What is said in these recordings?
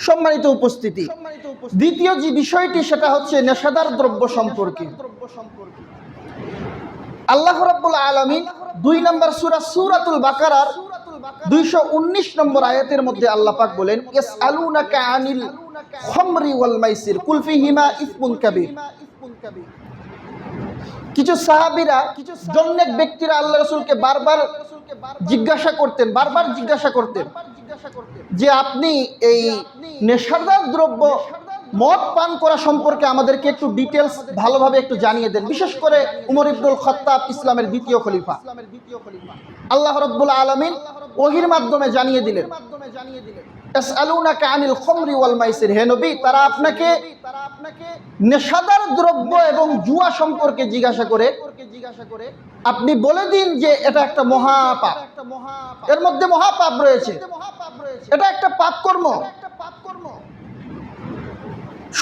সম্মানিত উপস্থিতি। দ্বিতীয় যে বিষয়টি সেটা হচ্ছে নেশাদার দ্রব্য সম্পর্কে। আল্লাহ রাব্বুল আলামিন দুই নম্বর সূরা সূরাতুল বাকারার দুইশো উনিশ নম্বর আয়াতের মধ্যে আল্লাহ পাক বলেন ইয়াসআলুনাকা আনিল খামরি ওয়াল মাইসির কুল ফীহিমা ইসমুন কাবীর। কিছু সাহাবীরা কিছু জন্নেক ব্যক্তিরা আল্লাহ রাসূলকে বারবার জিজ্ঞাসা করতেন বারবার জিজ্ঞাসা করতেন। যে আপনি এই নেশাদার দ্রব্য মদ পান করা সম্পর্কে আমাদেরকে একটু ডিটেলস ভালোভাবে একটু জানিয়ে দেন। বিশেষ করে উমর ইবনুল খত্তাব ইসলামের দ্বিতীয় খলিফা। আল্লাহ রাব্বুল আলামিন ওহির মাধ্যমে জানিয়ে দিলেন। ইয়াসআলুনাকা আনিল খামরি ওয়াল মাইসির। হে নবী তারা আপনাকে নেশাদার দ্রব্য এবং জুয়া সম্পর্কে জিজ্ঞাসা করে। আপনি বলে দিন যে এটা একটা মহাপাপ। এর মধ্যে মহাপাপ রয়েছে। এটা একটা পাপ কর্ম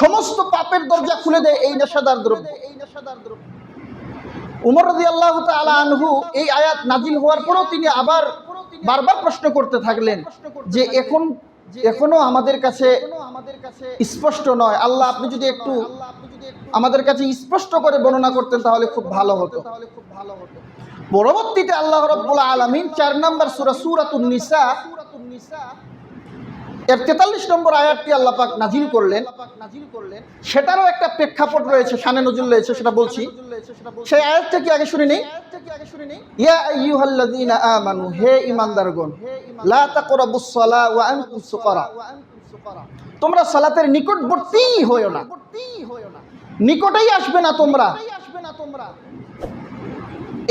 সমস্ত পাপের দরজা খুলে দেয় এই নেশাদার দ্রব্য। উমর রাজি আল্লাহ আনহু এই আয়াত নাজিল হওয়ার পরেও তিনি আবার বারবার প্রশ্ন করতে থাকলেন যে এখন এখনও আমাদের কাছে স্পষ্ট নয়। আল্লাহ আপনি যদি একটু আমাদের কাছে স্পষ্ট করে বর্ণনা করতেন তাহলে খুব ভালো হতো। পরবর্তীতে আল্লাহ রব্বুল আলমিন চার নম্বর সুরা সুরাতুন নিসা এর তেতাল্লিশ নম্বর আয়াতটি আল্লাহ পাক নাজিল করলেন। সেটারও একটা প্রেক্ষাপট রয়েছে, শানে নজরুল রয়েছে, সেটা বলছি। সেই আয়াতটা কি আগে শুনে নেই ইয়া আমানু, হে ঈমানদারগণ, লা তাকরাবুস সালা ওয়া সুকারা। তোমরা সালাতের নিকটবর্তী হইও না। নিকটেই আসবে না তোমরা।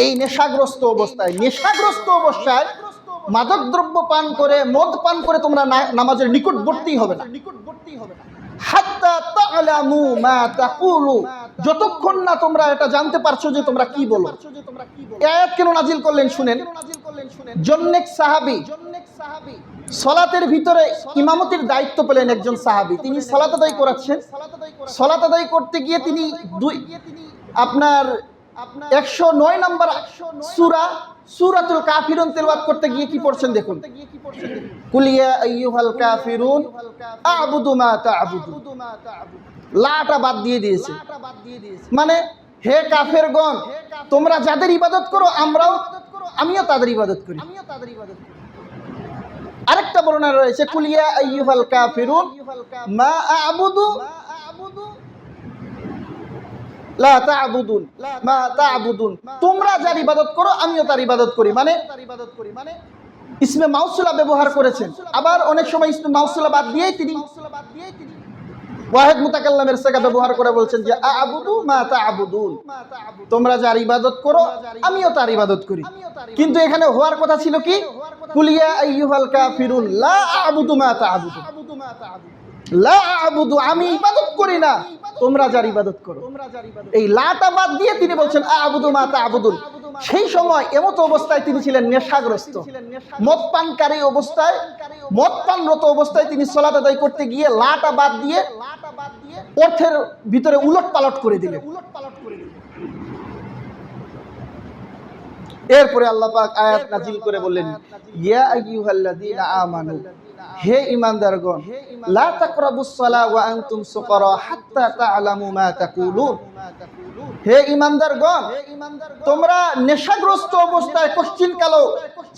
এই নেশাগ্রস্ত অবস্থায় নেশাগ্রস্ত অবস্থায় মাদক দ্রব্য পান করে, মদ পান করে তোমরা নামাজের নিকটবর্তী হবে না। যতক্ষণ না তোমরা এটা জানতে পারছ যে তোমরা কি বলো। কেন নাজিল করলেন শুনেন। জন্নেক সাহাবী সলাতের ভিতরে ইমামতির দায়িত্ব পেলেন একজন সাহাবী। তিনি সলাত আদায় করাচ্ছেন। সলাত আদায় করতে গিয়ে তিনি দুই আপনার একশো নয় নম্বর সুরা সুরাতুল কাফিরুন তেলাওয়াত করতে গিয়ে কি পড়ছেন দেখুন। কুলিয়া আইয়ুহাল কাফিরুন আবুদু মা তা'বুদু লাটা বাদ দিয়ে দিয়েছে। মানে হে কাফেরগণ, তোমরা যাদের ইবাদত করো, আমরাও আমিও তাদের ইবাদত করি। আমিও তাদের ইবাদত করি আরেকটা বর্ণনা রয়েছে কুলিয়া আইয়ুহাল কাফিরুন মা আবুদু লা তা'বুদুন, মা তা'বুদুন। তোমরা যার ইবাদত করো, আমিও তার ইবাদত করি। মানে ইসমে মাউসুলা ব্যবহার করেছেন। আবার অনেক সময় ইসমে মাউসুলা বাদ দিয়েই তিনি ওয়াহেদ মুতাকাল্লামের সেগা ব্যবহার করে বলছেন যে, আবুদু মা তা'বুদুন। তোমরা যার ইবাদত করো, আমিও তার ইবাদত করি। কিন্তু এখানে হওয়ার কথা ছিল কি? কুলিয়া আইয়ুহাল কাফিরুন, লা আবুদু মা তা'বুদুন। আমি ইবাদত করি না। তোমরা যার ইবাদত করো। এই লাটা বাদ দিয়ে তিনি বলছেন, আবুদু মা তা'বুদুন। সেই সময় এমত অবস্থায় তিনি ছিলেন নেশাগ্রস্ত। মদ পানকারী অবস্থায় মদ পানরত অবস্থায় তিনি সলাত আদায় করতে গিয়ে লাটা বাদ দিয়ে অর্থের ভিতরে উলট পালট করে দিলেন। এরপরে আল্লাহ পাক আয়াত নাজিল করে বললেন, ইয়া আইয়ুহাল্লাযীনা আমানু হে ঈমানদারগণ লা তাকরাবুস ওয়া আনতুম সুকারা হাত্তা তা'লামু মা তাকুলুন। হে ঈমানদারগণ তোমরা নেশাগ্রস্ত অবস্থায় কশ্চিন কালো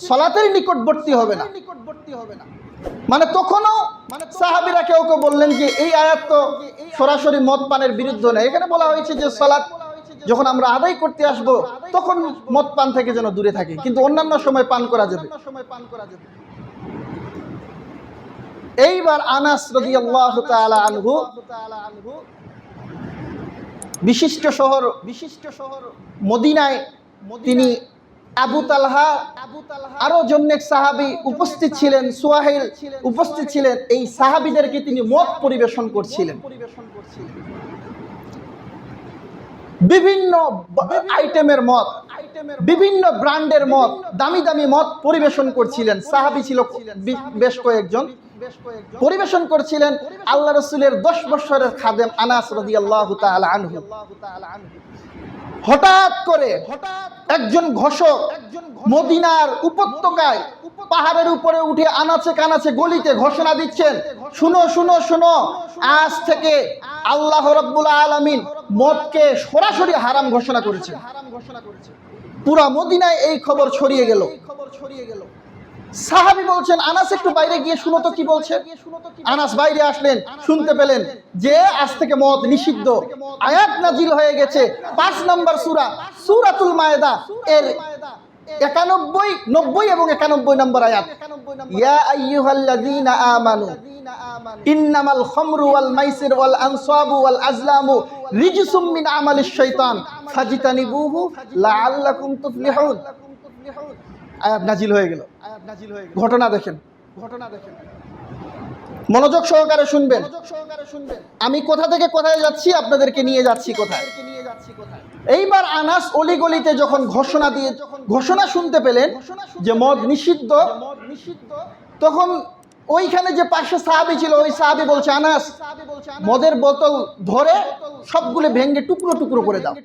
সালাতের নিকটবর্তী হবে না। মানে তখনও সাহাবীরা কেউ কেউ বললেন যে এই আয়াত তো সরাসরি মদ পানের বিরুদ্ধে নয়। এখানে বলা হয়েছে যে সালাত যখন আমরা আদায় করতে আসব, তখন মদ পান থেকে যেন দূরে থাকে। কিন্তু অন্যান্য সময় পান করা যাবে। এইবার আনাস আনহু বিশিষ্ট শহর বিশিষ্ট শহর মদিনায় তিনি আবু তালহা, আরও জন্নেক সাহাবি উপস্থিত ছিলেন, সুয়াহিল উপস্থিত ছিলেন, এই সাহাবিদেরকে তিনি মত পরিবেশন করছিলেন। বিভিন্ন আইটেমের মদ বিভিন্ন ব্র্যান্ডের মদ দামি দামি মদ পরিবেশন করছিলেন সাহাবি ছিল বেশ কয়েকজন। পরিবেশন করছিলেন আল্লাহ রসুলের দশ বছরের খাদেম আনাস রদি আল্লাহ আনহু। হঠাৎ করে একজন ঘোষক মদিনার উপত্যকায় পাহাড়ের উপরে উঠে আনাচে কানাচে গলিতে ঘোষণা দিচ্ছেন শুনো শুনো শুনো আজ থেকে আল্লাহ রব্বুল আলামিন মদকে সরাসরি হারাম ঘোষণা করেছে হারাম ঘোষণা করেছে পুরা মদিনায় এই খবর ছড়িয়ে গেল। সাহাবি বলছেন, আনাস একটু বাইরে গিয়ে শুনো তো কি বলছে? আনাস বাইরে আসলেন, শুনতে পেলেন যে আজ থেকে মদ নিষিদ্ধ। আয়াত নাজিল হয়ে গেছে পাঁচ নম্বর সূরা, সূরাতুল মায়েদা। এর একানব্বই, নব্বই এবং একানব্বই নম্বর আয়াত। ইয়া আইয়ুহাল্লাযীনা ইন্নামাল খামরু ওয়াল মাইসির ওয়াল আনসাবু ওয়াল আজলামু রিজসুম মিন আমালিশ ফাজতানিবুহু লাআল্লাকুম তুফলিহুন। আয়াত নাজিল হয়ে গেল। আয়াত নাজিল হয়ে ঘটনা দেখেন ঘটনা দেখেন। মনোযোগ সহকারে শুনবেন। আমি কোথা থেকে কোথায় যাচ্ছি, আপনাদেরকে নিয়ে যাচ্ছি কোথায়? এইবার আনাস অলিগলিতে যখন ঘোষণা দিয়ে ঘোষণা শুনতে পেলেন যে মদ নিষিদ্ধ, তখন ওইখানে যে পাশে সাহাবি ছিল, ওই সাহাবি বলছে, আনাস, মদের বোতল ধরে সবগুলো ভেঙ্গে টুকরো টুকরো করে দাও।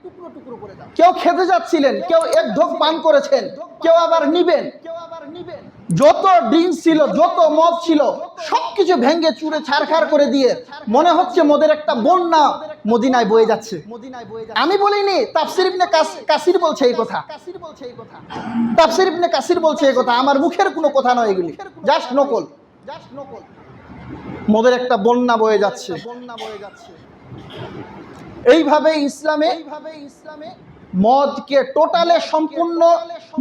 কেউ খেতে যাচ্ছিলেন, কেউ এক ঢোক পান করেছেন, কেউ আবার নিবেন। যত ড্রিঙ্কস ছিল, যত মদ ছিল, সবকিছু ভেঙ্গে চুরে ছাড়খাড় করে দিয়ে মনে হচ্ছে মদের একটা বন্যা মদিনায় বয়ে যাচ্ছে। আমি বলিনি, তাফসির ইবনে কাসির বলছে এই কথা। তাফসির ইবনে কাসির বলছে এই কথা, আমার মুখের কোনো কথা নয় এগুলি, জাস্ট নকল। জাস্ট নকল মদের একটা বন্যা বয়ে যাচ্ছে। বন্যা বয়ে যাচ্ছে। এইভাবে ইসলামে এইভাবে ইসলামে মদকে টোটালে সম্পূর্ণ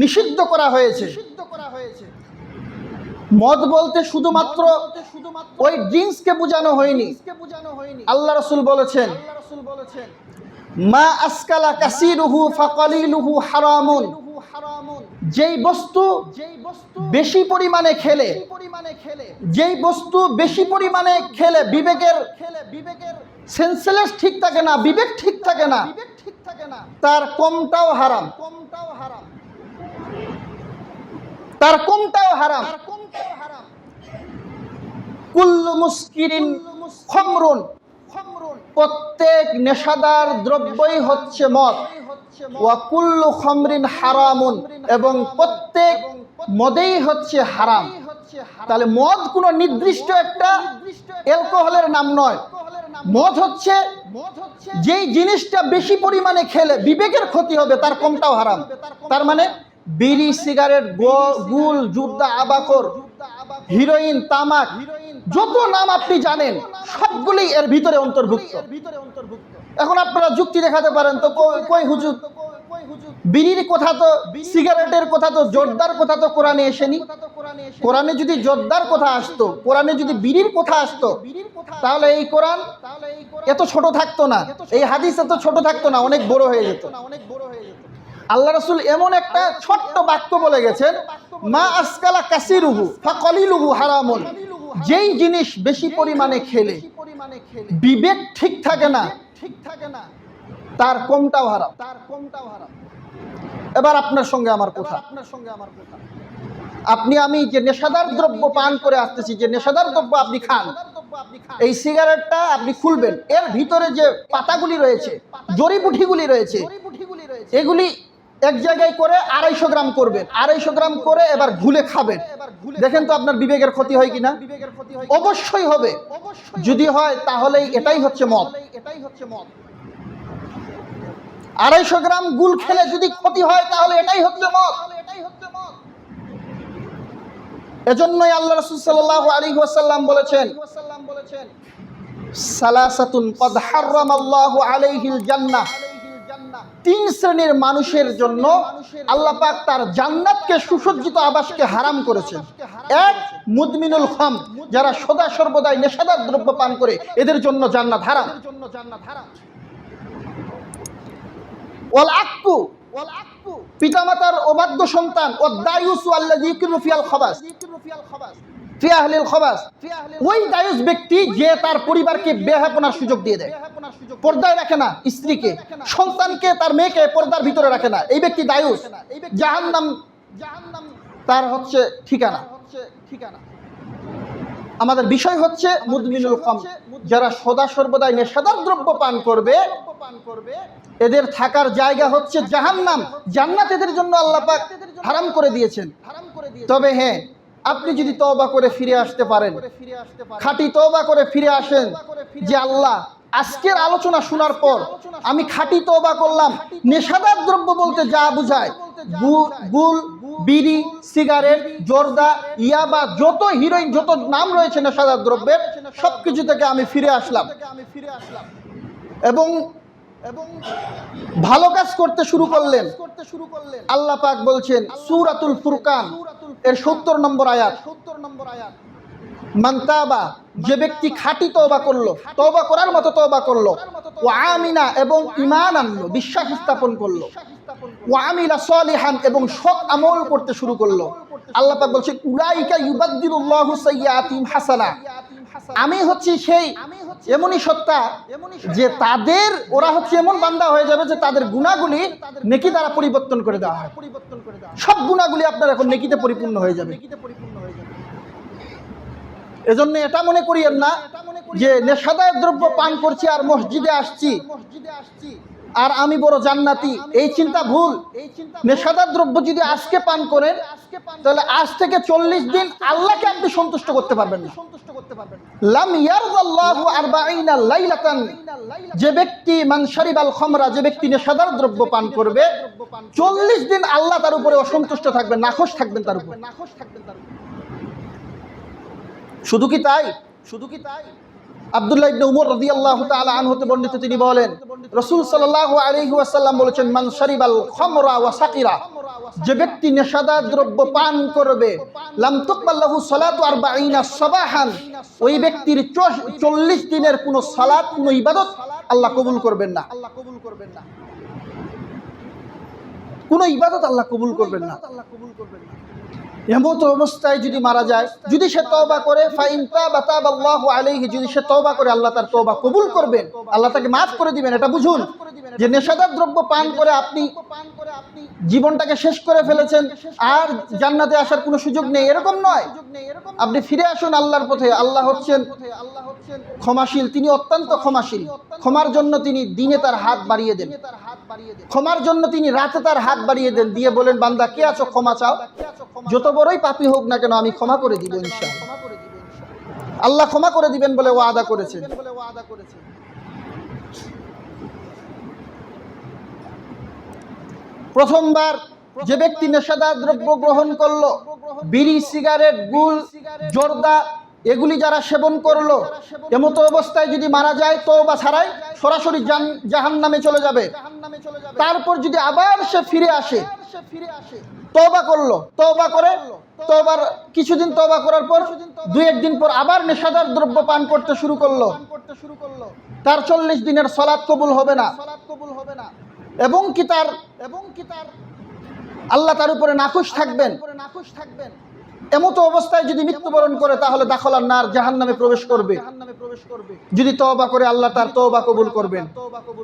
নিষিদ্ধ করা হয়েছে। নিষিদ্ধ করা হয়েছে। মদ বলতে শুধুমাত্র ওই ড্রিঙ্কসকে বোঝানো হয়নি। আল্লাহ রসুল বলেছেন মা আসকালা কাসিরুহু ফাকালিলুহু হারামুন। যেই বস্তু বেশি পরিমাণে খেলে, যেই বস্তু বেশি পরিমাণে খেলে বিবেকের বিবেকের সেন্সলেস ঠিক থাকে না, বিবেক ঠিক থাকে না ঠিক থাকে না তার কমটাও হারাম কমটাও হারাম। তার কমটাও হারাম। কুল্লু মুস্কিরিন খমরুন। প্রত্যেক নেশাদার দ্রব্যই হচ্ছে মদ। ওয়া খমরিন হারামুন, এবং প্রত্যেক মদেই হচ্ছে হারাম। তাহলে মদ কোনো নির্দিষ্ট একটা অ্যালকোহলের নাম নয়। মদ হচ্ছে যেই জিনিসটা বেশি পরিমাণে খেলে বিবেকের ক্ষতি হবে, তার কমটাও হারাম। তার মানে বিড়ি, সিগারেট গুল জুদ্দা আবাকর, হিরোইন, তামাক, যত নাম আপনি জানেন, সবগুলোই এর ভিতরে অন্তর্ভুক্ত। এখন আপনারা যুক্তি দেখাতে পারেন তো কই- হুজুর? বিড়ির কথা তো, সিগারেটের কথা তো, জোরদার কথা তো কোরআনে এসেনি। কোরআনে যদি জোরদার কথা আসতো, কোরআনে যদি বিড়ির কথা আসতো, তাহলে এই কোরআন এত ছোট থাকতো না। এই হাদিস এত ছোট থাকতো না, অনেক বড় হয়ে যেত। অনেক হয়ে আল্লাহ রসুল এমন একটা ছোট্ট বাক্য বলে গেছেন, মা আসকালা কাসিরুহু ফাকলিলুহু হারামুন। যেই জিনিস বেশি পরিমাণে খেলে, বিবেক ঠিক থাকে না ঠিক থাকে না তার কমটাও হারাম তার কমটাও হারাম। এবার আপনার সঙ্গে আমার কথা। আপনার সঙ্গে আমার কথা। আপনি আমি যে নেশাদার দ্রব্য পান করে আসতেছি যে নেশাদার দ্রব্য আপনি খান এই সিগারেটটা আপনি খুলবেন। এর ভিতরে যে পাতাগুলি রয়েছে জড়িবুঠিগুলি রয়েছে। এগুলি এক জায়গায় করে আড়াইশো গ্রাম করবেন। আড়াইশো গ্রাম করে এবার ঘুলে খাবেন। দেখেন তো আপনার বিবেকের ক্ষতি হয় কিনা? অবশ্যই হবে। যদি হয় তাহলে এটাই হচ্ছে মত। এটাই হচ্ছে মত আড়াইশো গ্রাম গুল খেলে যদি ক্ষতি হয়, তাহলে এটাই হচ্ছে মদ এজন্যই আল্লাহ রসুল সাল্লাহ আলী ওয়াসাল্লাম বলেছেন, সালাসাতুন কদ আলাইহিল জান্নাহ। তিন শ্রেণির মানুষের জন্য আল্লাহ পাক তার জান্নাতকে সুসজ্জিত আবাসকে হারাম করেছেন। এক, মুদমিনুল খাম, যারা সদা সর্বদাই নেশাদার দ্রব্য পান করে, এদের জন্য জান্নাত হারাম। ওয়াল আক্কু পিতামাতার অবাধ্য সন্তান ও দায়ুসু ইকরু ফিয়াল খাবাস। ওই দায়ুস ব্যক্তি যে তার পরিবারকে বেহাপনার সুযোগ দিয়ে দেয়। পর্দায় রাখে না স্ত্রীকে, সন্তানকে তার মেয়েকে পর্দার ভিতরে রাখে না। এই ব্যক্তি দায়ুস। জাহান্নাম জাহান্নাম তার হচ্ছে ঠিকানা। ঠিকানা আমাদের বিষয় হচ্ছে মুদমিনুল খাম। যারা সদা সর্বদাই নেশাদার দ্রব্য পান করবে, এদের থাকার জায়গা হচ্ছে জাহান্নাম। জান্নাত এদের জন্য আল্লাহ হারাম করে দিয়েছেন। তবে হ্যাঁ আপনি যদি তওবা করে ফিরে আসতে পারেন, খাঁটি তওবা করে ফিরে আসেন যে আল্লাহ, আজকের আলোচনা শোনার পর আমি খাঁটি তওবা করলাম। নেশাদার দ্রব্য বলতে যা বুঝায় গুল বিড়ি, সিগারেট, জর্দা, ইয়াবা, যত হিরোইন, যত নাম রয়েছে নেশাদার দ্রব্যের, সবকিছু থেকে আমি ফিরে আসলাম। এবং এবং ভালো কাজ করতে শুরু করলেন। করতে শুরু করলেন। আল্লাহ পাক বলছেন সূরাতুল ফুরকান এর 70 নম্বর আয়াত। 70 নম্বর আয়াত। মান্তাবা যে ব্যক্তি খাঁটি তওবা করল তওবা করার মতো তওবা করল ও আমিনা এবং ইমান আনলো বিশ্বাস স্থাপন করল। ও আমিলা সলিহান এবং সৎ আমল করতে শুরু করল। আল্লাহ পাক বলছেন উলাইকা ইউবাদদিলুল্লাহু সাইয়্যাতিহিম হাসানা। আমি হচ্ছি সেই এমনই সত্তা যে তাদের ওরা হচ্ছে এমন বান্দা হয়ে যাবে যে তাদের গুণাগুলি নেকি দ্বারা পরিবর্তন করে দেওয়া হয়। সব গুণাগুলি আপনার এখন নেকিতে পরিপূর্ণ হয়ে যাবে। এজন্য এটা মনে করিয়েন না যে নেশাদার দ্রব্য পান করছি আর মসজিদে আসছি। আর আমি বড় জান্নাতি, এই চিন্তা ভুল। নেশাদার দ্রব্য যদি আজকে পান করেন, তাহলে আজ থেকে চল্লিশ দিন আল্লাহকে আপনি সন্তুষ্ট করতে পারবেন না। যে ব্যক্তি যে ব্যক্তি নেশাদার দ্রব্য পান করবে, চল্লিশ দিন আল্লাহ তার উপরে অসন্তুষ্ট থাকবেন, নাখোশ থাকবেন তার উপর। থাকবেন শুধু কি তাই? শুধু কি তাই? আব্দুল্লাহ ইবনে উমর রাদিয়াল্লাহু তাআলা আনহু হতে বর্ণিত তিনি বলেন, রাসূল সাল্লাল্লাহু আলাইহি ওয়াসাল্লাম বলেছেন, মান শারিবাল খামরা ওয়া সাকিরা যে ব্যক্তি নেশাদার দ্রব্য পান করবে, লাম তুকবাল লাহু সালাতু আরবাঈনা সাবাহান ওই ব্যক্তির 40 দিনের কোনো সালাত, কোনো ইবাদত আল্লাহ কবুল করবেন না। আল্লাহ কবুল করবেন না কোনো ইবাদত আল্লাহ কবুল করবেন না আল্লাহ কবুল করবেন না। এমত অবস্থায় যদি মারা যায়, যদি সে তওবা করে যদি সে তওবা করে, আল্লাহ তার তওবা কবুল করবেন। আল্লাহ তাকে maaf করে দিবেন, এটা বুঝুন। যে নেশাদার দ্রব্য পান করে আপনি জীবনটাকে শেষ করে ফেলেছেন, আর জান্নাতে আসার কোনো সুযোগ নেই, এরকম নয়। আপনি ফিরে আসুন আল্লাহর পথে, আল্লাহ হচ্ছেন ক্ষমাশীল, তিনি অত্যন্ত ক্ষমাশীল। ক্ষমার জন্য তিনি দিনে তার হাত বাড়িয়ে দেন। ক্ষমার জন্য তিনি রাতে তার হাত বাড়িয়ে দেন, দিয়ে বলেন, বান্দা, কে আছো, ক্ষমা চাও? যত বড়ই পাপি হোক না কেন আমি ক্ষমা করে দিব ইনশাআল্লাহ। আল্লাহ ক্ষমা করে দিবেন বলে ও আদা করেছেন। প্রথমবার যে ব্যক্তি নেশাদার দ্রব্য গ্রহণ করল, বিড়ি, সিগারেট, গুল, জর্দা এগুলি যারা সেবন করল, এমতো অবস্থায় যদি মারা যায় তো বা ছাড়াই সরাসরি জাহান নামে চলে যাবে। তারপর যদি আবার সে ফিরে আসে, তওবা করল, তওবা করে, তওবার, কিছুদিন তওবা করার পর দু একদিন পর আবার নেশাদার দ্রব্য পান করতে শুরু করল। তার চল্লিশ দিনের সলাৎ কবুল হবে না। এবং কি তার এবং কি তার আল্লাহ তার উপরে নাখুশ থাকবেন নাখুশ থাকবেন। এমতো অবস্থায় যদি মৃত্যুবরণ করে, তাহলে দাখলার নার জাহান নামে প্রবেশ করবে। যদি তবা করে আল্লাহ তার তবা কবুল করবেন।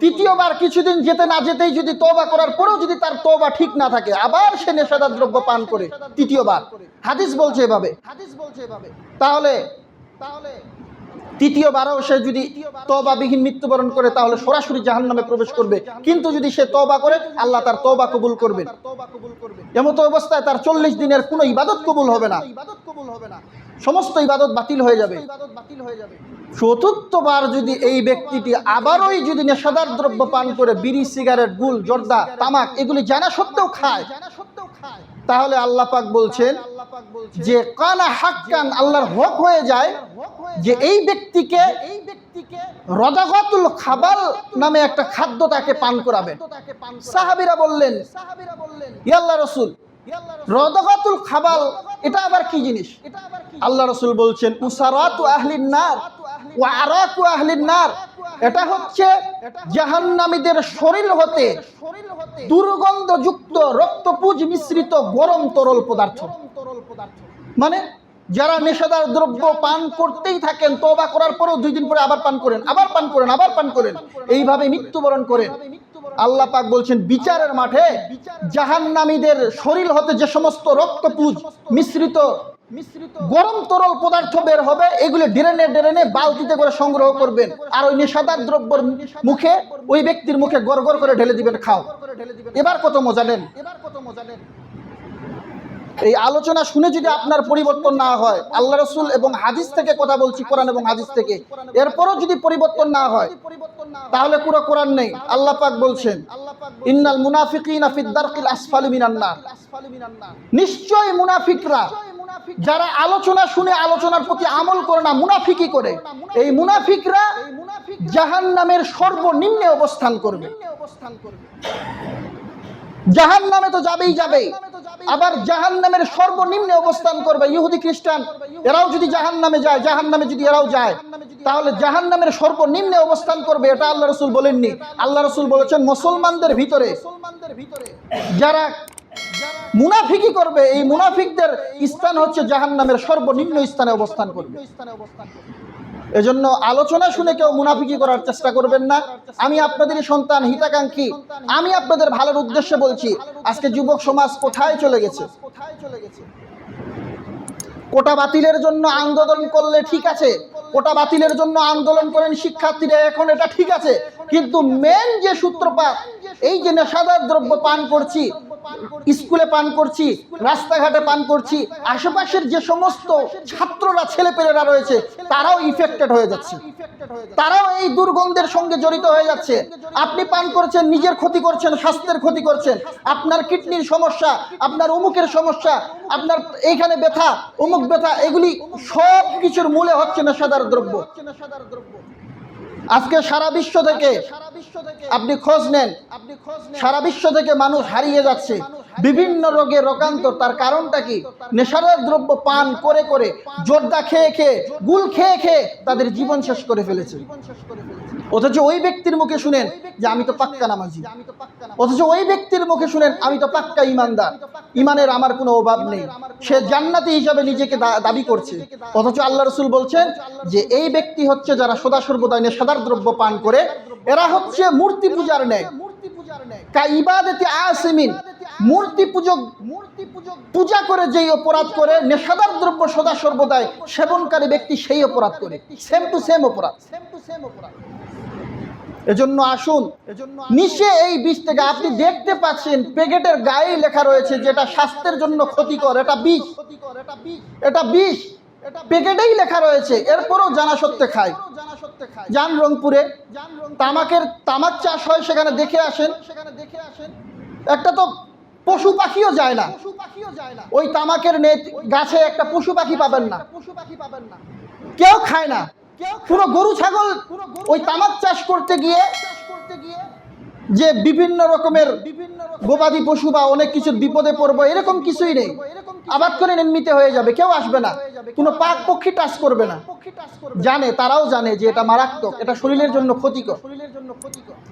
তৃতীয়বার কিছুদিন যেতে না যেতেই যদি তবা করার পরেও যদি তার তবা ঠিক না থাকে, আবার সে নেশাদার দ্রব্য পান করে। তৃতীয়বার। হাদিস বলছে এভাবে। হাদিস বলছে এভাবে তাহলে তাহলে তৃতীয়বারও সে যদি তবাবিহীন মৃত্যুবরণ করে, তাহলে সরাসরি জাহান নামে প্রবেশ করবে। কিন্তু যদি সে তবা করে, আল্লাহ তার তবা কবুল করবেন। এমত অবস্থায় তার চল্লিশ দিনের কোনো ইবাদত কবুল হবে না। সমস্ত ইবাদত বাতিল হয়ে যাবে। চতুর্থবার যদি এই ব্যক্তিটি আবারই যদি নেশাদার দ্রব্য পান করে, বিড়ি, সিগারেট, গুল, জর্দা, তামাক, এগুলি জানা সত্ত্বেও খায়, তাহলে আল্লাহ পাক বলছেন যে কানা হাক্কান আল্লাহর হক হয়ে যায় যে এই ব্যক্তিকে এই ব্যক্তিকে রদাগতুল খাবাল নামে একটা খাদ্য তাকে পান করাবেন সাহাবিরা বললেন সাহাবিরা বললেন ইয়াল্লাহ রসুল রদাগতুল খাবাল, এটা আবার কি জিনিস? আল্লাহ রসুল বলছেন, উসারাত আহলিন নার ও আরাক আহলিন নার। এটা হচ্ছে জাহান্নামীদের শরীর হতে দুর্গন্ধযুক্ত রক্তপুজ মিশ্রিত গরম তরল পদার্থ। মানে যারা নেশাদার দ্রব্য পান করতেই থাকেন তবা করার পরেও দুই দিন পরে আবার পান করেন, আবার পান করেন, আবার পান করেন। এইভাবে মৃত্যুবরণ করেন। আল্লাহ পাক বলছেন, বিচারের মাঠে জাহান্নামীদের শরীর হতে যে সমস্ত রক্তপুজ মিশ্রিত গরম তরল পদার্থ বের হবে, এগুলো ড্রেনে ড্রেনে বালতিতে করে সংগ্রহ করবেন। আর ওই নেশাদার দ্রব্যর মুখে ওই ব্যক্তির মুখে গড় করে ঢেলে দিবেন, খাও। এবার কত মজা নেন এবার কত মজা নেন। এই আলোচনা শুনে যদি আপনার পরিবর্তন না হয়, আল্লাহ রসুল এবং হাদিস থেকে কথা বলছি, কোরআন এবং হাদিস থেকে। এরপরও যদি পরিবর্তন না হয়, তাহলে পুরো কোরআন নেই। আল্লাহ পাক বলছেন, ইন্নাল মুনাফিকিনা আসফালি নিশ্চয় মুনাফিকরা যারা আলোচনা শুনে আলোচনার প্রতি আমল করে না মুনাফিকি করে। এই মুনাফিকরা জাহান নামের সর্বনিম্নে অবস্থান করবে। জাহান নামে তো যাবেই যাবে। আবার জাহান নামের সর্বনিম্নে অবস্থান করবে ইহুদি খ্রিস্টান। এরাও যদি জাহান নামে যায় জাহান নামে যদি এরাও যায়, তাহলে জাহান নামের সর্বনিম্নে অবস্থান করবে, এটা আল্লাহ রসুল বলেননি। আল্লাহ রসুল বলেছেন, মুসলমানদের ভিতরে যারা মুনাফিকি করবে, এই মুনাফিকদের স্থান হচ্ছে জাহান নামের সর্বনিম্ন স্থানে অবস্থান করবে। এজন্য আলোচনা শুনে কেউ মুনাফিকি করার চেষ্টা করবেন না। আমি আপনাদের সন্তান হিতাকাঙ্ক্ষী। আমি আপনাদের ভালোর উদ্দেশ্যে বলছি, আজকে যুবক সমাজ কোথায় চলে গেছে? কোথায় চলে গেছে কোটা বাতিলের জন্য আন্দোলন করলে ঠিক আছে। কোটা বাতিলের জন্য আন্দোলন করেন শিক্ষার্থীরা, এখন এটা ঠিক আছে। কিন্তু মেন যে সূত্রপাত, এই যে নেশাদার দ্রব্য পান করছি স্কুলে পান করছি রাস্তাঘাটে পান করছি। আশেপাশের যে সমস্ত ছাত্ররা ছেলেপেলেরা রয়েছে তারাও ইফেক্টেড হয়ে যাচ্ছে। তারাও এই দুর্গন্ধের সঙ্গে জড়িত হয়ে যাচ্ছে। আপনি পান করছেন নিজের ক্ষতি করছেন স্বাস্থ্যের ক্ষতি করছেন। আপনার কিডনির সমস্যা আপনার অমুকের সমস্যা আপনার এইখানে ব্যথা অমুক ব্যথা এগুলি সব কিছুর মূলে হচ্ছে নেশাদার দ্রব্য। আজকে সারা বিশ্ব থেকে আপনি খোঁজ নেন। সারা বিশ্ব থেকে মানুষ হারিয়ে যাচ্ছে। বিভিন্ন রোগে রোগান্ত তার কারণটা কি? নেশাদার দ্রব্য পান করে করে, জোরদা খেয়ে খেয়ে, গুল খেয়ে খেয়ে তাদের জীবন শেষ করে ফেলেছে। অথচ ওই ব্যক্তির মুখে শুনেন যে, আমি তো পাক্কা নামাজি। অথচ ওই ব্যক্তির মুখে শুনেন, আমি তো পাক্কা ইমানদার। ইমানের আমার কোনো অভাব নেই। সে জান্নাতি হিসাবে নিজেকে দাবি করছে। অথচ আল্লাহ রসুল বলছেন যে, এই ব্যক্তি হচ্ছে যারা সদা সর্বদা নেশাদার দ্রব্য পান করে, এরা হচ্ছে মূর্তি পূজার ন্যায়। কা ইবাদতে আসিমিন মূর্তি পূজক মূর্তি পূজক পূজা করে যেই অপরাধ করে নেশাদার দ্রব্য সদা সর্বদাই সেবনকারী ব্যক্তি সেই অপরাধ করে। সেম টু সেম অপরাধ। সেম টু সেম অপরাধ। এজন্য আসুন নিচে এই বিষ থেকে আপনি দেখতে পাচ্ছেন প্যাকেটের গায়ে লেখা রয়েছে যেটা স্বাস্থ্যের জন্য ক্ষতিকর এটা বিষ। এটা বিষ। প্যাকেটেই লেখা রয়েছে এরপরও জানা সত্ত্বে খায়। যান রংপুরে। তামাকের তামাক চাষ হয়, সেখানে দেখে আসেন। সেখানে দেখে আসেন একটা তো পশু পাখিও যায় না। পশু পাখিও যায় না ওই তামাকের নেট গাছে একটা পশু পাখি পাবেন না পশু পাখি পাবেন না। কেউ খায় না। পুরো গরু, ছাগল ওই তামাক চাষ করতে গিয়ে যে বিভিন্ন রকমের গবাদি পশু বা অনেক কিছুর বিপদে পড়ব, এরকম কিছুই নেই। আবাদ করে এমনিতে হয়ে যাবে, কেউ আসবে না। কোনো পাক পক্ষী টাচ করবে না। জানে, তারাও জানে যে এটা মারাত্মক, এটা শরীরের জন্য ক্ষতিকর।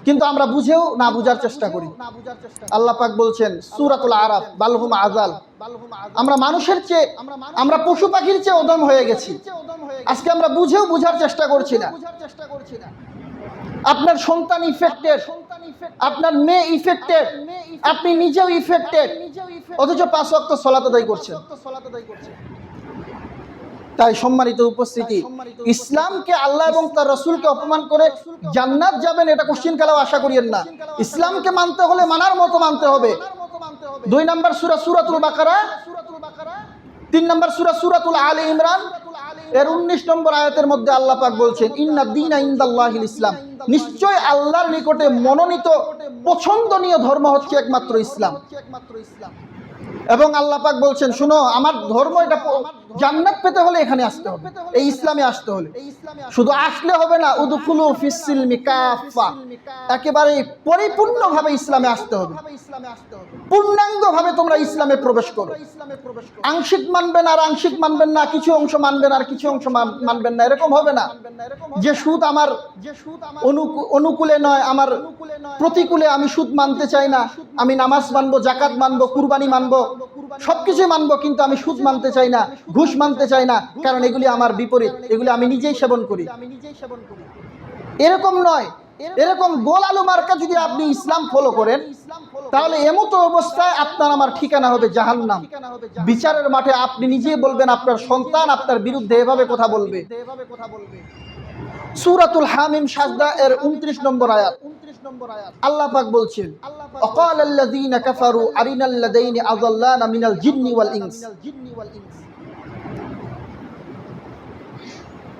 কিন্তু আমরা বুঝেও না বুঝার চেষ্টা করি। আল্লাহ পাক বলছেন, সুরাতুল আরাফ বালহুম আজাল আমরা মানুষের চেয়ে, আমরা পশু পাখির চেয়ে অদম হয়ে গেছি। আজকে আমরা বুঝেও বুঝার চেষ্টা করছি না। আপনার সন্তান ইফেক্টেড আপনার মেয়ে ইফেক্টেড আপনি নিজেও ইফেক্টেড অথচ পাঁচ ওয়াক্ত সলাত আদায় করছেন। তাই সম্মানিত উপস্থিতি ইসলামকে আল্লাহ এবং তার রসুলকে অপমান করে জান্নাত যাবেন এটা কোশ্চিন কালাও আশা করিয়েন না। ইসলামকে মানতে হলে মানার মতো মানতে হবে। দুই নম্বর সুরা সুরাতুল বাকারা তিন নম্বর সুরা সুরাতুল আলী ইমরান এর উনিশ নম্বর আয়াতের মধ্যে আল্লাহ পাক বলছেন, ইন্না দিন ইন্দাল্লাহিল ইসলাম। নিশ্চয় আল্লাহর নিকটে মনোনীত, পছন্দনীয় ধর্ম হচ্ছে একমাত্র ইসলাম। ইসলাম এবং আল্লাহ পাক বলছেন, শুনো, আমার ধর্ম এটা জান্নাত পেতে হলে এখানে আসতে হবে। এই ইসলামে আসতে হলে। শুধু আসলে হবে না উদুফুলু ফিসিল মিকাফা। একেবারে পরিপূর্ণভাবে ইসলামে আসতে হবে। পূর্ণাঙ্গভাবে তোমরা ইসলামে প্রবেশ করো। আংশিক মানবেন আর আংশিক মানবেন না, কিছু অংশ মানবেন আর কিছু অংশ মানবেন না, এরকম হবে না। যে সুদ আমার যে সুদ অনুকূলে নয়, আমার প্রতিকূলে আমি সুদ মানতে চাই না। আমি নামাজ মানবো জাকাত মানবো, কুরবানি মানবো সবকিছু মানবো, কিন্তু আমি সুদ মানতে চাই না। ঘুষ মানতে চাই না, কারণ এগুলি আমার বিপরীত, এগুলি আমি নিজেই সেবন করি। এরকম নয়। এরকম গোল আলু মার্কা যদি আপনি ইসলাম ফলো করেন, তাহলে এমতো অবস্থায় আপনার আমার ঠিকানা হবে জাহান্নাম। বিচারের মাঠে আপনি নিজেই বলবেন, আপনার সন্তান আপনার বিরুদ্ধে এভাবে কথা বলবে। সুরাতুল হামিম সাজদা এর উনত্রিশ নম্বর আয়াত। আল্লাহ পাক বলছেন অকাল কাফারু আরিনাল লাযাইনি আযাল্লানা মিনাল জিন্নি ওয়াল ইনস।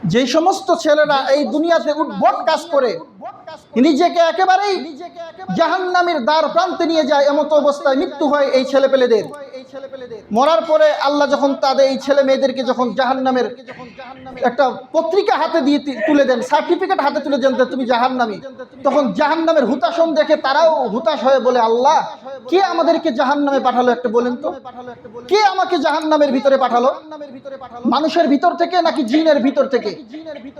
যে সমস্ত ছেলেরা এই দুনিয়াতে উদ্ভট কাজ করে নিজেকে একেবারেই জাহান্নামের দ্বার প্রান্তে নিয়ে যায় এমত অবস্থায় মৃত্যু হয় এই ছেলেপেলেদের। মরার পরে আল্লাহ যখন তাদের এই ছেলে মেয়েদেরকে যখন জাহান্নামের একটা পত্রিকা হাতে দিয়ে তুলে দেন সার্টিফিকেট হাতে তুলে দেন তুমি জাহান্নামি, তখন জাহান্নামের হুতাশন দেখে তারাও হুতাশ হয়ে বলে, আল্লাহ, কে আমাদেরকে জাহান্নামে পাঠালো একটা বলেন তো? কে আমাকে জাহান্নামের ভিতরে পাঠালো? মানুষের ভিতর থেকে নাকি জিনের ভিতর থেকে?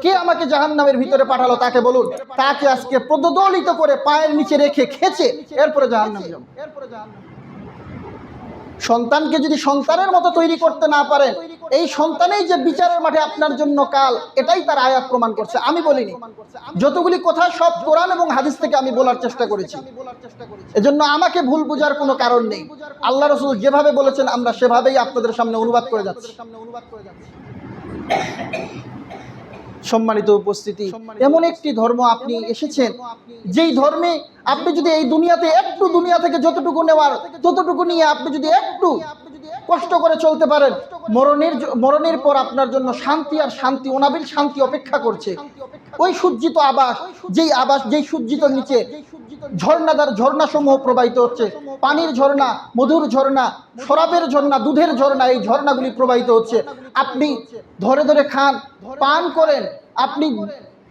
কে আমাকে জাহান্নামের ভিতরে পাঠালো তাকে বলুন? তাকে আজকে প্রদলিত করে পায়ের নিচে রেখে খেচে এরপরে জাহান্নামে যাব। সন্তানকে যদি সন্তানের মতো তৈরি করতে না পারেন, এই সন্তানেই যে বিচারের মাঠে আপনার জন্য কাল, এটাই তার আয়াত প্রমাণ করছে। আমি বলিনি। যতগুলি কথা সব কোরআন এবং হাদিস থেকে আমি বলার চেষ্টা করেছি। এজন্য আমাকে ভুল বোঝার কোনো কারণ নেই। আল্লাহ রসুল যেভাবে বলেছেন, আমরা সেভাবেই আপনাদের সামনে অনুবাদ করে যাচ্ছি। সামনে অনুবাদ করে যাচ্ছি সম্মানিত উপস্থিতি। এমন একটি ধর্ম আপনি এসেছেন যেই ধর্মে আপনি যদি এই দুনিয়াতে একটু দুনিয়া থেকে যতটুকু নেওয়ার ততটুকু নিয়ে আপনি যদি একটু কষ্ট করে চলতে পারেন, মরণের মরণের পর আপনার জন্য শান্তি আর শান্তি, অনাবিল শান্তি অপেক্ষা করছে। ওই সজ্জিত আবাস, যেই আবাস, যেই সজ্জিত নিচে ঝর্ণাদার ঝর্ণাসমূহ প্রবাহিত হচ্ছে। পানির ঝর্ণা, মধুর ঝর্ণা, শরাবের ঝর্ণা, দুধের ঝর্ণা, এই ঝর্ণাগুলি প্রবাহিত হচ্ছে। আপনি ধরে ধরে খান, পান করেন, আপনি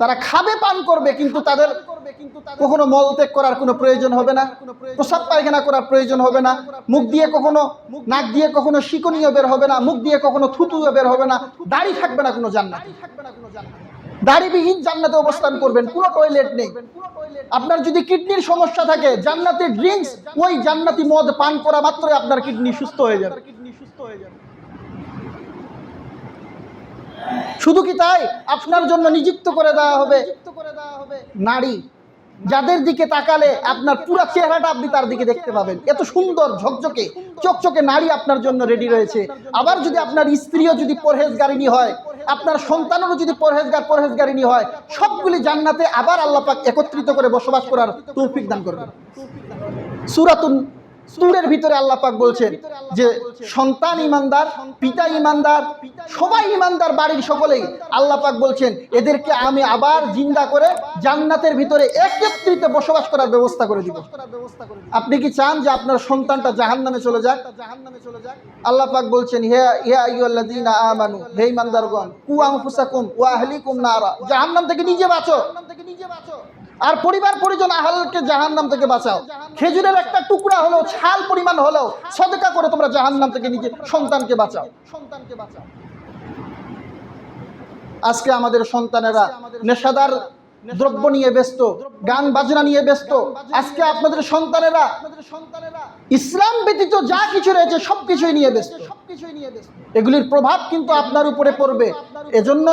তারা খাবে পান করবে কিন্তু তাদের কখনো মলত্যাগ করার কোনো প্রয়োজন হবে না। প্রসাব পায়খানা করার প্রয়োজন হবে না। মুখ দিয়ে কখনো নাক দিয়ে কখনো শিকনীয় বের হবে না। মুখ দিয়ে কখনো থুতুও বের হবে না। দাড়ি থাকবে না কোনো জান্নাত। দাড়িবিহীন জান্নাতে অবস্থান করবেন। কোনো টয়লেট নেই। আপনার যদি কিডনির সমস্যা থাকে জান্নাতে ড্রিঙ্কস ওই জান্নাতি মদ পান করা মাত্রই আপনার কিডনি সুস্থ হয়ে যাবে। শুধু কি তাই? আপনার জন্য নিযুক্ত করে দেওয়া হবে। নারী, যাদের দিকে তাকালে আপনার পুরো চেহারাটা আপনি তার দিকে দেখতে পাবেন। এত সুন্দর, ঝকঝকে, চকচকে নারী আপনার জন্য রেডি রয়েছে। আবার যদি আপনার স্ত্রীও যদি পরহেজগারিনী হয়, আপনার সন্তানেরও যদি পরহেজগার পরহেজগারিনী হয়, সবগুলি জান্নাতে আবার আল্লাহ পাক একত্রিত করে বসবাস করার তৌফিক দান করবেন। সুরাতুন সুরের ভিতরে আল্লাহ পাক বলছেন যে সন্তান ইমানদার পিতা ইমানদার সবাই ইমানদার বাড়ির সকলেই আল্লাহ পাক বলছেন এদেরকে আমি আবার জিন্দা করে জান্নাতের ভিতরে একত্রিত বসবাস করার ব্যবস্থা করে দিব। আপনি কি চান যে আপনার সন্তানটা জাহান্নামে চলে যাক? জাহান্নামে চলে যাক। আল্লাহ পাক বলছেন হে হে আইয়ুল্লাযীনা আমানু হে ইমানদারগণ কু আনফুসাকুম ওয়া আহলিকুম নারা। জাহান্নাম থেকে নিজে বাঁচো। থেকে নিজে বাঁচো। আর পরিবার পরিজন আহলকে জাহান্নাম থেকে বাঁচাও। খেজুরের একটা টুকরা হলেও, ছাল পরিমাণ হলেও সদকা করে তোমরা জাহান্নাম থেকে নিজে সন্তানকে বাঁচাও সন্তানকে বাঁচাও। আজকে আমাদের সন্তানেরা নেশাদার দ্রব্য নিয়ে ব্যস্ত, গান বাজনা নিয়ে ব্যস্ত। আজকে আপনাদের সন্তানেরা ইসলাম ব্যতীত যা কিছু রয়েছে সবকিছুই নিয়ে ব্যস্ত। এগুলির প্রভাব কিন্তু আপনার উপরে পড়বে। এজন্য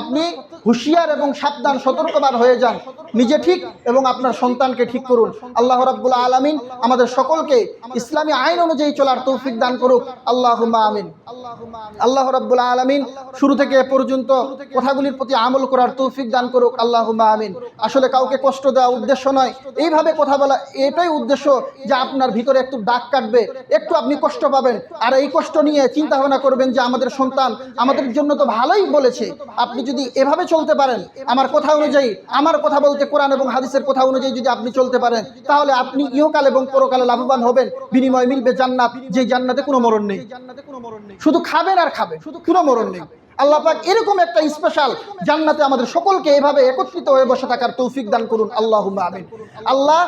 আপনি হুঁশিয়ার এবং সাবধান সতর্কবান হয়ে যান। নিজে ঠিক এবং আপনার সন্তানকে ঠিক করুন। আল্লাহ রাব্বুল আলামিন আমাদের সকলকে ইসলামী আইন অনুযায়ী চলার তৌফিক দান করুক। আল্লাহ আমিন। আল্লাহ রাব্বুল আলামিন শুরু থেকে এ পর্যন্ত কথাগুলির প্রতি আমল করার তৌফিক দান করুক। আল্লাহ আমিন। আসলে কাউকে কষ্ট দেওয়া উদ্দেশ্য নয়। এইভাবে কথা বলা এটাই উদ্দেশ্য যে আপনার ভিতরে একটু দাগ কাটবে একটু আপনি কষ্ট পাবেন। আর এই কষ্ট নিয়ে চিন্তা ভাবনা করবেন যে আমাদের সন্তান আমাদের জন্য তো ভালোই বলেছে। আপনি যদি এভাবে চলতে পারেন, আমার কথা অনুযায়ী, আমার কথা বলতে কোরআন এবং হাদিসের কথা অনুযায়ী যদি আপনি চলতে পারেন, তাহলে আপনি ইহকাল এবং পরকালে লাভবান হবেন। বিনিময় মিলবে জান্নাত, যে জান্নাতে কোনো মরণ নেই। শুধু খাবেন আর খাবেন শুধু কোনো মরণ নেই। আল্লাহ পাক এরকম একটা স্পেশাল জান্নাতে আমাদের সকলকে এভাবে একত্রিত হয়ে বসে থাকার তৌফিক দান করুন। আল্লাহ আমিন। আল্লাহ